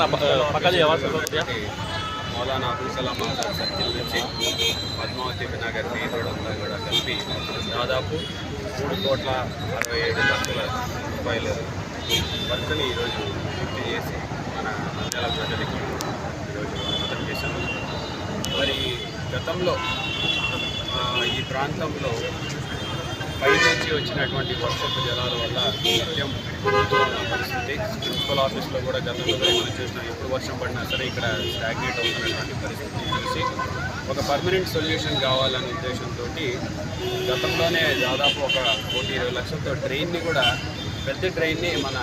రాజస్థాन పక్క చేయవలసి మౌలానా అబుల్ కలాం ఆజాద్ సర్కిల్ నుంచి పద్మావతి నగర్ మెయిన్ రోడ్ అంతా కూడా కలిపి దాదాపు మూడు కోట్ల అరవై ఐదు లక్షల రూపాయల వర్క్ని ఈరోజు పూర్తి చేసి మన నంద్యాల ప్రజలకి ఈరోజు అంకితం చేశాము. మరి గతంలో ఈ ప్రాంతంలో పైనుంచి వచ్చినటువంటి వర్షపు జలాల వల్ల నిత్యం ఉన్న పరిస్థితి. మున్సిపల్ ఆఫీస్లో కూడా గతంలో చూసిన మనం చూసినాం ఎప్పుడు వర్షం పడినా సరే ఇక్కడ స్టాగ్నేట్ అవుతున్నటువంటి పరిస్థితి చూసి ఒక పర్మనెంట్ సొల్యూషన్ కావాలనే ఉద్దేశంతో గతంలోనే దాదాపు ఒక కోటి ఇరవై లక్షలతో ట్రైన్ని కూడా పెద్ద ట్రైన్ని మన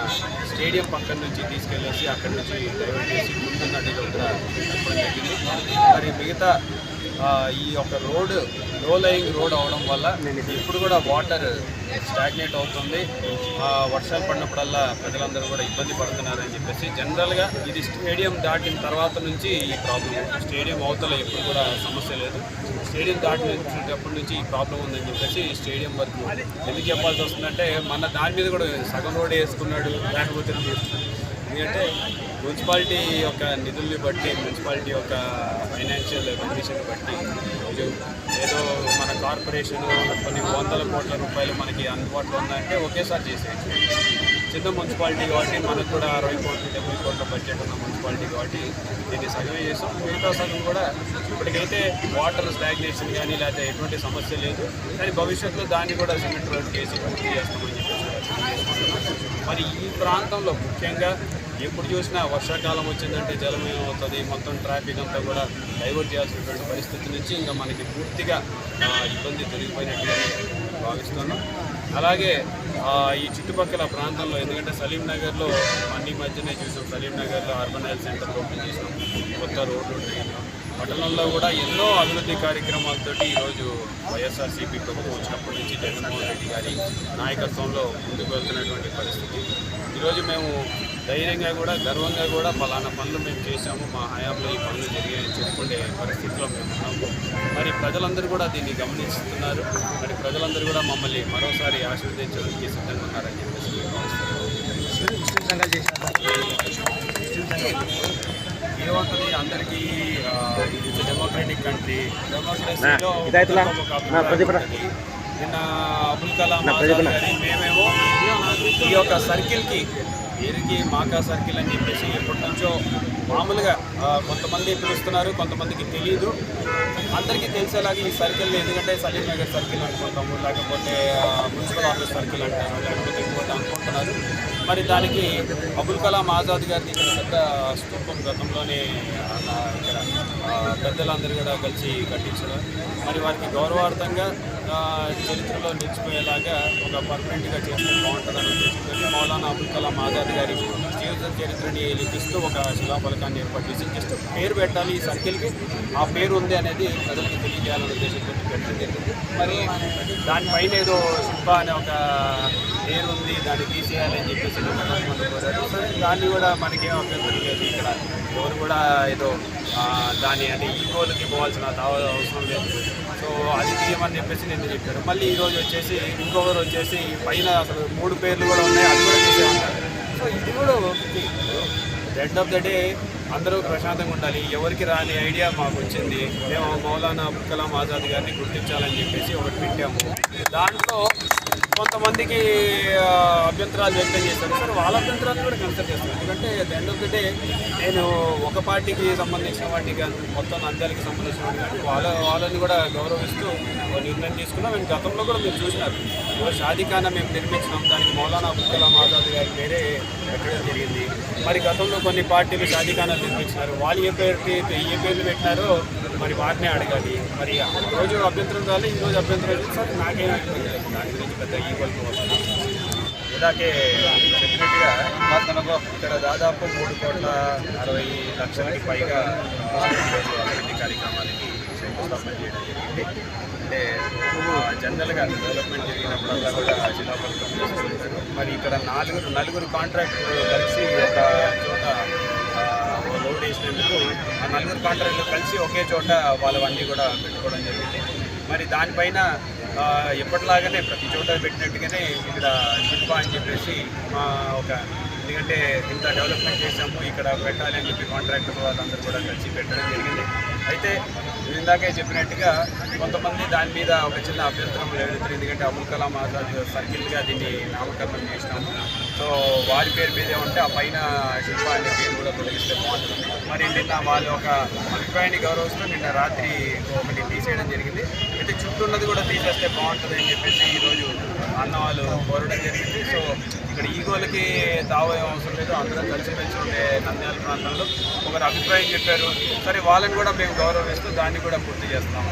స్టేడియం పక్కన నుంచి తీసుకెళ్ళేసి అక్కడి నుంచి డైవర్ట్ చేసి ముందు నదిలో కూడా జరిగింది. మరి మిగతా ఈ యొక్క రోడ్లో లయింగ్ రోడ్ అవడం వల్ల ఇప్పుడు కూడా వాటర్ స్టాగ్నేట్ అవుతుంది. ఆ, వర్షాలు పడినప్పుడల్లా ప్రజలందరూ కూడా ఇబ్బంది పడుతున్నారని చెప్పేసి జనరల్గా ఇది స్టేడియం దాటిన తర్వాత నుంచి ఈ ప్రాబ్లం స్టేడియం అవతల ఎప్పుడు కూడా సమస్య లేదు. స్టేడియం దాటినప్పటి నుంచి ఈ ప్రాబ్లం ఉందని చెప్పేసి స్టేడియం వరకు ఎందుకు చెప్పాల్సి వస్తుందంటే మన దాని మీద కూడా సగం రోడ్ వేసుకున్నాడు లేకపోతే ఎందుకంటే మున్సిపాలిటీ యొక్క నిధుల్ని బట్టి మున్సిపాలిటీ యొక్క ఫైనాన్షియల్ కండిషన్ బట్టి ఏదో మన కార్పొరేషన్ కొన్ని వందల కోట్ల రూపాయలు మనకి అందుబాటులో ఉందంటే ఒకేసారి చేసేయచ్చు. చిన్న మున్సిపాలిటీ కాబట్టి మనకు కూడా అరవై కోట్లు డెబ్బై కోట్ల బడ్జెట్ ఉన్న మున్సిపాలిటీ కాబట్టి దీన్ని సగమే చేస్తాం. మిగతా సగం కూడా ఇప్పటికైతే వాటర్ స్టాగ్నేషన్ కానీ లేకపోతే ఎటువంటి సమస్య లేదు. కానీ భవిష్యత్తులో దాన్ని కూడా సిమెంట్ రోడ్ చేసి పూర్తి చేస్తామని చెప్పేసి మరి ఈ ప్రాంతంలో ముఖ్యంగా ఎప్పుడు చూసినా వర్షాకాలం వచ్చిందంటే జలమయం అవుతుంది మొత్తం ట్రాఫిక్ అంతా కూడా డైవర్ట్ చేయాల్సినటువంటి పరిస్థితి నుంచి ఇంకా మనకి పూర్తిగా ఇబ్బంది తొలగిపోయినట్టుగా భావిస్తున్నాం. అలాగే ఈ చుట్టుపక్కల ప్రాంతంలో ఎందుకంటే సలీం నగర్లో అన్ని మధ్యనే చూసాం. సలీం నగర్లో అర్బన్ హెల్త్ సెంటర్ ఓపెన్ చేసినాం. కొత్త రోడ్లు ట్రైన్లు పట్టణంలో కూడా ఎన్నో అభివృద్ధి కార్యక్రమాలతోటి ఈరోజు వైఎస్ఆర్సీపీ ప్రభుత్వం వచ్చినప్పటి నుంచి జగన్మోహన్ రెడ్డి గారి నాయకత్వంలో ముందుకు వెళ్తున్నటువంటి పరిస్థితి. ఈరోజు మేము ధైర్యంగా కూడా గర్వంగా కూడా ఫలానా పనులు మేము చేశాము. మా హయాంలో ఈ పనులు జరిగాయని చెప్పుకునే పరిస్థితిలో మేము ఉన్నాము. మరి ప్రజలందరూ కూడా దీన్ని గమనిస్తున్నారు. మరి ప్రజలందరూ కూడా మమ్మల్ని మరోసారి ఆశీర్వదించడానికి సిద్ధంగా ఉన్నారని చెప్పేసి అందరికీ డెమోక్రటిక్ కంట్రీ డెమోక్రసీలో. నిన్న అబుల్ కలాం ఆజాద్ గారి మేమేమో ఈ యొక్క సర్కిల్కి వీరికి మాకా సర్కిల్ అని చెప్పేసి ఎప్పటి నుంచో మామూలుగా కొంతమంది పిలుస్తున్నారు కొంతమందికి తెలియదు అందరికీ తెలిసేలాగా ఈ సర్కిల్ ఎందుకంటే సలీం నగర్ సర్కిల్ అనుకుంటాము లేకపోతే మున్సిపల్ ఆఫీస్ సర్కిల్ అంటారు లేకపోతే ఇంకోటి అనుకుంటున్నారు. మరి దానికి అబుల్ కలాం ఆజాద్ గారిది ఇక్కడ పెద్ద స్తూపం గతంలోనే ఇక్కడ పెద్దలందరూ కూడా కలిసి కట్టించడం. మరి వారికి గౌరవార్థంగా చరిత్రలో నిలిచిపోయేలాగా ఒక పర్మనెంట్గా చేస్తే బాగుంటుందని ఉద్దేశంతో మౌలానా అబుల్ కలాం ఆజాద్ గారి జీవిత చరిత్రని లిఖిస్తూ ఒక శిలాఫలకాన్ని ఏర్పాటు చేసి జస్ట్ పేరు పెట్టాలి ఈ సర్కిల్కి. ఆ పేరు ఉంది అనేది ప్రజలకు తెలియజేయాలనే ఉద్దేశంతో పెట్టడం జరిగింది. మరి దానిపైన ఏదో శిల్ప అనే ఒక పేరు ఉంది. దాన్ని తీసేయాలని చెప్పేసి కోరారు. దాన్ని కూడా మనకేం అభ్యంతరం లేదు. ఇక్కడ ఎవరు కూడా ఏదో దాన్ని దాని అంటే ఈ గోల్కి పోవాల్సిన అవసరం లేదు. సో అది తీయమని చెప్పేసి నేను చెప్పారు. మళ్ళీ ఈరోజు వచ్చేసి ఇంకొకరు వచ్చేసి పైన అసలు మూడు పేర్లు కూడా ఉన్నాయి అది కూడా తీసేయమంటారు సో ఇది కూడా ఎండ్ ఆఫ్ ద డే అందరూ ప్రశాంతంగా ఉండాలి. ఎవరికి రాని ఐడియా మాకు వచ్చింది. మేము మౌలానా అబుల్ కలాం ఆజాద్ గారిని గుర్తించాలని చెప్పేసి ఒకటి పెట్టాము దాంట్లో కొంతమందికి అభ్యంతరాలు వ్యక్తం చేశారు. సార్ వాళ్ళ అభ్యంతరాలు కూడా కన్సిడర్ చేస్తాను ఎందుకంటే ఎండ్ ఆఫ్ ది డే నేను ఒక పార్టీకి సంబంధించిన వాటికి కాదు, మొత్తం నంద్యాలకి సంబంధించిన వాటికి వాళ్ళ వాళ్ళని కూడా గౌరవిస్తూ నిర్ణయం తీసుకున్నాం. మేము గతంలో కూడా మీరు చూసినారు. ఓ షాదీఖానా మేము నిర్మించినాం. దానికి మౌలానా అబుల్ ఆజాద్ గారి పేరే పెట్టడం జరిగింది. మరి గతంలో కొన్ని పార్టీలు షాదీఖానా నిర్మించినారు. వాళ్ళు ఏ పేరుకి ఏ పేర్లు పెట్టినారో మరి వారినే అడగాలి. మరి రోజు అభ్యంతరం రాలి ఈ రోజు అభ్యంతరం సార్ నాకేం లేదు. దాని గురించి పెద్ద ఈక్వల్ వస్తున్నాం. ఇలాగే చెప్పినట్టుగా ఇక్కడ దాదాపు మూడు కోట్ల అరవై లక్షలకి పైగా అభివృద్ధి కార్యక్రమాలకి శంకుస్థాపన చేయడం జరిగింది. అంటే జనరల్గా డెవలప్మెంట్ జరిగినప్పుడల్లా కూడా శిలాఫలకం చేస్తుంటారు మరి ఇక్కడ నాలుగురు నలుగురు కాంట్రాక్టర్ కలిసి ఒక చోట లోడ్ వేసినందుకు ఆ నలుగురు కాంట్రాక్టులు కలిసి ఒకే చోట వాళ్ళవన్నీ కూడా పెట్టుకోవడం జరిగింది. మరి దానిపైన ఎప్పటిలాగానే ప్రతి చోట పెట్టినట్టుగానే ఇక్కడ శిల్ప అని చెప్పేసి మా ఒక ఎందుకంటే ఇంత డెవలప్మెంట్ చేసాము ఇక్కడ పెట్టాలి అని చెప్పి కాంట్రాక్టర్ వాళ్ళందరూ కూడా కలిసి పెట్టడం జరిగింది. అయితే ఇందాకే చెప్పినట్టుగా కొంతమంది దాని మీద ఒక చిన్న అభ్యంతరం లేదు. ఎందుకంటే అబుల్ కలాం ఆజాద్ సర్కిల్గా దీన్ని నామకరణం చేసినాము. సో వారి పేరు మీదే ఉంటే ఆ పైన శిల్ప అనే పేరు కూడా తొలగిస్తే బాగుంటుంది. మరి నిన్న వాళ్ళ ఒక అభిప్రాయాన్ని గౌరవిస్తూ నిన్న రాత్రి ఒకటి తీసేయడం జరిగింది. అయితే చుట్టూ ఉన్నది కూడా తీసేస్తే బాగుంటుంది అని చెప్పేసి ఈరోజు అన్న వాళ్ళు కోరడం జరిగింది. సో ఇక్కడ ఈగోలకి తావే అవసరం లేదు. అందరం కలిసిమెలిసి ఉండే నంద్యాల ప్రాంతంలో ఒకరు అభిప్రాయం చెప్పారు. సరే వాళ్ళని కూడా మేము గౌరవిస్తూ దాన్ని కూడా పూర్తి చేస్తాము.